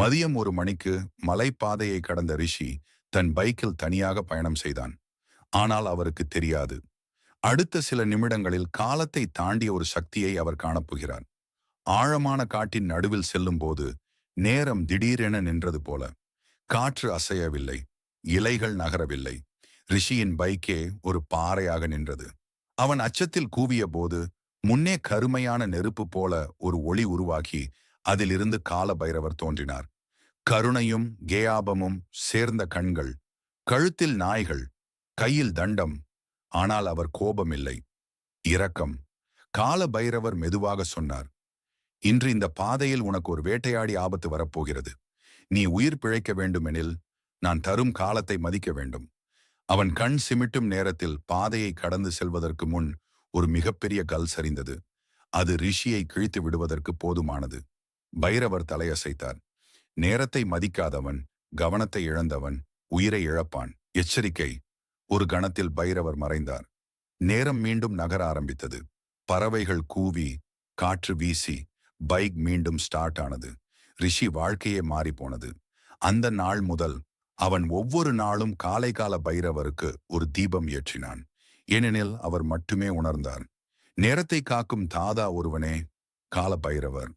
மதியம் ஒரு மணிக்கு மலைப்பாதையை கடந்த ரிஷி தன் பைக்கில் தனியாக பயணம் செய்தான். ஆனால் அவருக்கு தெரியாது. அடுத்த சில நிமிடங்களில் காலத்தை தாண்டிய ஒரு சக்தியை அவர் காணப்போகிறார். ஆழமான காட்டின் நடுவில் செல்லும்போது நேரம் திடீரென நின்றது போல. காற்று அசையவில்லை. இலைகள் நகரவில்லை. ரிஷியின் பைக்கே ஒரு பாறையாக நின்றது. அவன் அச்சத்தில் கூவிய போது முன்னே கருமையான நெருப்பு போல ஒரு ஒளி உருவாகி அதிலிருந்து கால பைரவர் தோன்றினார். கருணையும் கேயாபமும் சேர்ந்த கண்கள் கழுத்தில் நாய்கள் கையில் தண்டம் ஆனால் அவர் கோபமில்லை. இரக்கம். கால பைரவர் மெதுவாக சொன்னார் இன்று இந்த பாதையில் உனக்கு ஒரு வேட்டையாடி ஆபத்து வரப்போகிறது. நீ உயிர் பிழைக்க வேண்டுமெனில் நான் தரும் காலத்தை மதிக்க வேண்டும். அவன் கண் சிமிட்டும் நேரத்தில் பாதையை கடந்து செல்வதற்கு முன் ஒரு மிகப்பெரிய கல் சரிந்தது. அது ரிஷியை கிழித்து விடுவதற்கு போதுமானது. பைரவர் தலையசைத்தார். நேரத்தை மதிக்காதவன் கவனத்தை இழந்தவன் உயிரை இழப்பான். எச்சரிக்கை. ஒரு கணத்தில் பைரவர் மறைந்தார். நேரம் மீண்டும் நகர ஆரம்பித்தது. பறவைகள் கூவி காற்று வீசி பைக் மீண்டும் ஸ்டார்ட் ஆனது. ரிஷி வாழ்க்கையே மாறி போனது அந்த நாள் முதல் அவன் ஒவ்வொரு நாளும் காலை கால பைரவருக்கு ஒரு தீபம் ஏற்றினான். ஏனெனில் அவர் மட்டுமே உணர்ந்தார். நேரத்தை காக்கும் தாதா ஒருவனே கால பைரவர்.